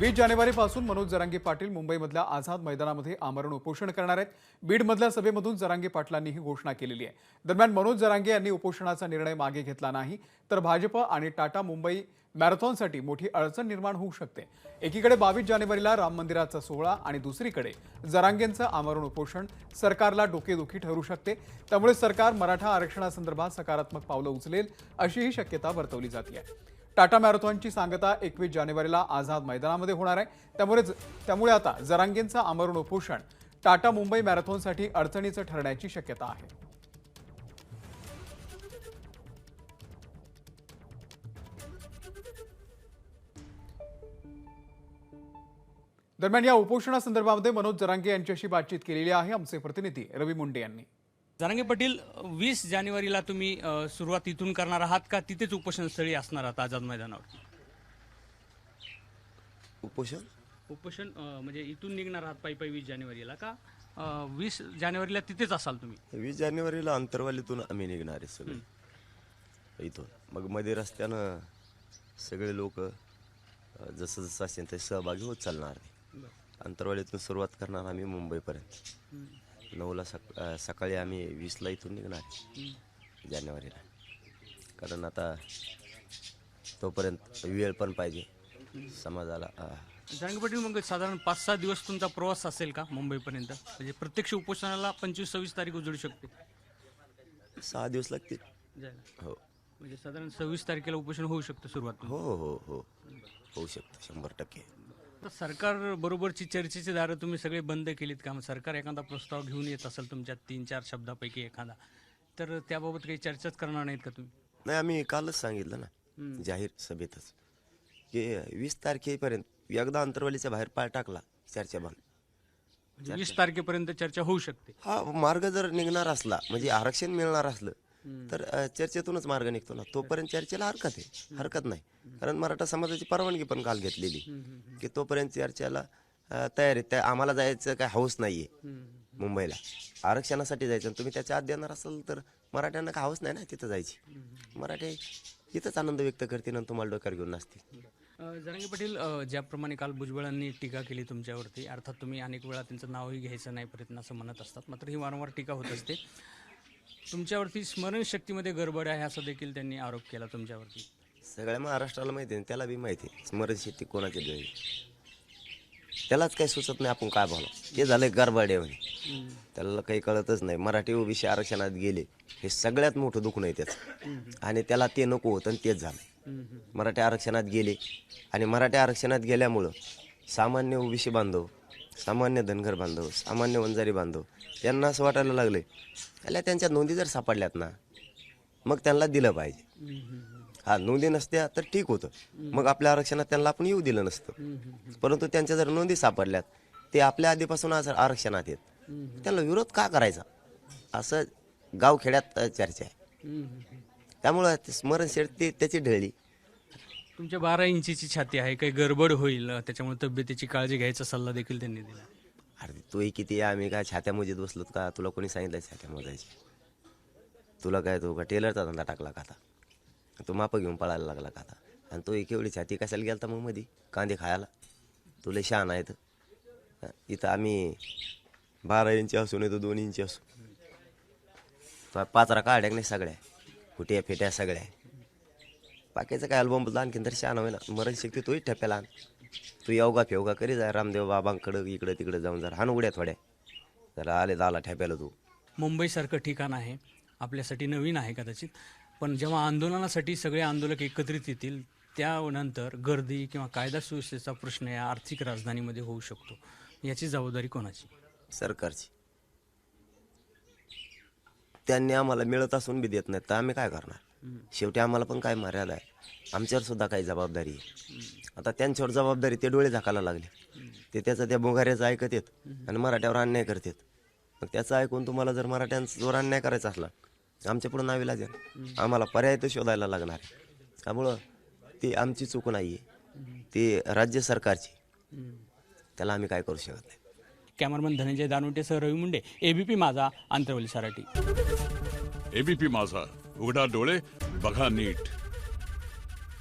वीस जानेवारीपासून मनोज जरांगे पाटील मुंबईमधल्या आझाद मैदानामध्ये आमरण उपोषण करणार आहेत. बीडमधल्या सभेमधून जरांगे पाटलांनी ही घोषणा केलेली आहे. दरम्यान मनोज जरांगे यांनी उपोषणाचा निर्णय मागे घेतला नाही तर भाजप आणि टाटा मुंबई मॅरेथॉनसाठी मोठी अडचण निर्माण होऊ शकते. एकीकडे बावीस जानेवारीला राम मंदिराचा सोहळा आणि दुसरीकडे जरांगेंचं आमरण उपोषण सरकारला डोकेदुखी ठरू शकते. त्यामुळे सरकार मराठा आरक्षणासंदर्भात सकारात्मक पावलं उचलेल अशीही शक्यता वर्तवली जाते टाटा मॅरेथॉनची सांगता एकवीस जानेवारीला आझाद मैदानामध्ये होणार आहे. त्यामुळे त्यामुळे आता जरांगेंचं आमरण उपोषण टाटा मुंबई मॅरेथॉनसाठी अडचणीचं ठरण्याची शक्यता आहे. दरम्यान या उपोषणासंदर्भामध्ये मनोज जरांगे यांच्याशी बातचीत केलेली आहे. आमचे प्रतिनिधी रवी मुंडे यांनी. जरांगे पाटील वीस जानेवारीला तुम्ही सुरुवात इथून करणार आहात का? तिथेच उपोषणस्थळी असणार आहात आझाद मैदानावर? उपोषण? उपोषण म्हणजे इथून निघणार आहात पायी पायी वीस जानेवारीला का? वीस जानेवारीला तिथेच असाल तुम्ही? वीस जानेवारीला अंतरवालीतून आम्ही निघणार आहे सगळे. इथून. मग मध्ये रस्त्यानं सगळे लोक जसं जसं असेल ते सहभागी होत चालणार आहे. अंतरवालीतून सुरुवात करणार आम्ही मुंबईपर्यंत. नऊला सक अं, सकाळी आम्ही वीसला इथून निघणार जानेवारीला. कारण आता तोपर्यंत वेळ पण पाहिजे समाजाला. अं, मग साधारण पाच सहा दिवस तुमचा प्रवास असेल का मुंबईपर्यंत? म्हणजे प्रत्यक्ष उपोषणाला पंचवीस सव्वीस तारीख उजळू शकते. सहा दिवस लागतील. जायला. हो. म्हणजे साधारण सव्वीस तारखेला उपोषण होऊ शकतं सुरुवात. हो हो हो. होऊ शकतं. शंभर टक्के. सरकार बरोबरची चर्चेची दारं तुम्ही सगळे बंद केलीत का? सरकार एखादा प्रस्ताव घेऊन येत असेल तुमच्या तीन चार शब्दापैकी एखादा तर त्याबाबत काही चर्चाच करणार नाहीत का तुम्ही? नाही आम्ही कालच सांगितलं ना जाहीर सभेतच की वीस तारखेपर्यंत एकदा अंतरवालीच्या बाहेर पाय टाकला चर्चा बंद. म्हणजे वीस तारखेपर्यंत चर्चा होऊ शकते. हा मार्ग जर निघणार असला म्हणजे आरक्षण मिळणार असलं तर चर्चेतूनच मार्ग निघतो ना. तोपर्यंत चर्चेला हरकत आहे. हरकत नाही. कारण मराठा समाजाची परवानगी पण काल घेतलेली. की तोपर्यंत चर्चेला तयार त्या आम्हाला जायचं काय हौस नाहीये. मुंबईला. आरक्षणासाठी जायचं आणि तुम्ही त्याच्या आत देणार असाल तर मराठ्यांना काय हौस नाही ना तिथं जायची. मराठे इथंच आनंद व्यक्त करतील आणि तुम्हाला डोक्यावर घेऊन नसतील जरांगे पाटील ज्याप्रमाणे काल भुजबळांनी टीका केली तुमच्यावरती अर्थात तुम्ही अनेक वेळा त्यांचं नावही घ्यायचं नाही प्रयत्न असं म्हणत असतात मात्र ही वारंवार टीका होत असते. तुमच्यावरती स्मरणशक्तीमध्ये गडबड आहे असा देखील त्यांनी आरोप केला तुमच्यावरती. सगळ्या महाराष्ट्राला माहिती आहे त्याला बी माहिती आहे स्मरणशक्ती कोणाची देवी. त्यालाच काही सुचत नाही आपण काय बोला ते झालंय गरबाडे त्याला काही कळतच नाही मराठी ओबीसी आरक्षणात गेले हे सगळ्यात मोठं दुःख नाही त्याचं. आणि त्याला ते नको होतं आणि तेच झालं. मराठी आरक्षणात गेले. आणि मराठी आरक्षणात गेल्यामुळं सामान्य ओबीसी बांधव सामान्य धनगर बांधव सामान्य वंजारी बांधव यांना असं वाटायला लागले त्याला त्यांच्या नोंदी जर सापडल्यात ना मग त्यांना दिलं पाहिजे. हा नोंदी नसत्या तर ठीक होतं. मग आपल्या आरक्षणात त्यांना आपण येऊ दिलं नसतं. परंतु त्यांच्या जर नोंदी सापडल्यात ते आपल्या आधीपासून आज आरक्षणात येत त्यांना विरोध का करायचा? असं गावखेड्यात चर्चा आहे. त्यामुळं ते त्याची ढळली. तुमच्या बारा इंचीची छाती आहे काही गडबड होईल त्याच्यामुळे तब्येतीची काळजी घ्यायचा सल्ला देखील त्यांनी दिला. अरे तूही किती आहे, आम्ही काय छात्या मोजीत बसलो का? तुला कोणी सांगितलं छात्या मोजायची तुला काय तू का टेलरचा धंदा टाकला का आता? तू मापं घेऊन पळायला लागला का आता? आणि तो एक एवढी छाती कशाला गेलता मग मधी? कांदे खायला? तुला शान आहेत इथं. आम्ही बारा इंची असू नाही तर दोन इंची असू पाचरा काढ्या नाही सगळ्या? फुट्या फेट्या सगळ्या. बाकीचं काय अल्बम आणखीन तर होय ना मरण शक्ती तोही ठेप्याला आण. तू योगा फेवगा करी जा रामदेव बाबांकडं इकडं तिकडं जाऊन जरा हान उड्या थोड्या. जरा आले दाला ठेप्याला तू. मुंबईसारखं ठिकाण आहे. आपल्यासाठी नवीन आहे कदाचित. पण जेव्हा आंदोलनासाठी सगळे आंदोलक एकत्रित येतील त्यानंतर गर्दी किंवा कायदा सुव्यवस्थेचा प्रश्न या आर्थिक राजधानीमध्ये होऊ शकतो. याची जबाबदारी कोणाची? सरकारची. त्यांनी आम्हाला मिळत असून बी देत नाहीत. तर आम्ही काय करणार? शेवटी आम्हाला पण काय मर्यादा आहे. आमच्यावर सुद्धा काही जबाबदारी आहे. आता त्यांच्यावर जबाबदारी ते डोळे झाकायला लागले. ते त्याचं त्या बोंगाऱ्याचं ऐकत येत आणि मराठ्यावर अन्याय करतात मग त्याचं ऐकून तुम्हाला जर मराठ्यांचा जोर अन्याय करायचा असला आमच्या पुढे नावी लागेल. आम्हाला पर्याय तर शोधायला लागणार आहे. त्यामुळं ती आमची चूक नाही आहे ती राज्य सरकारची. त्याला आम्ही काय करू शकत नाही. कॅमेरामन धनंजय दानोटेसह रवी मुंडे एबीपी माझा आंतरवली सराठी एबीपी माझा. उघडा डोळे बघा नीट.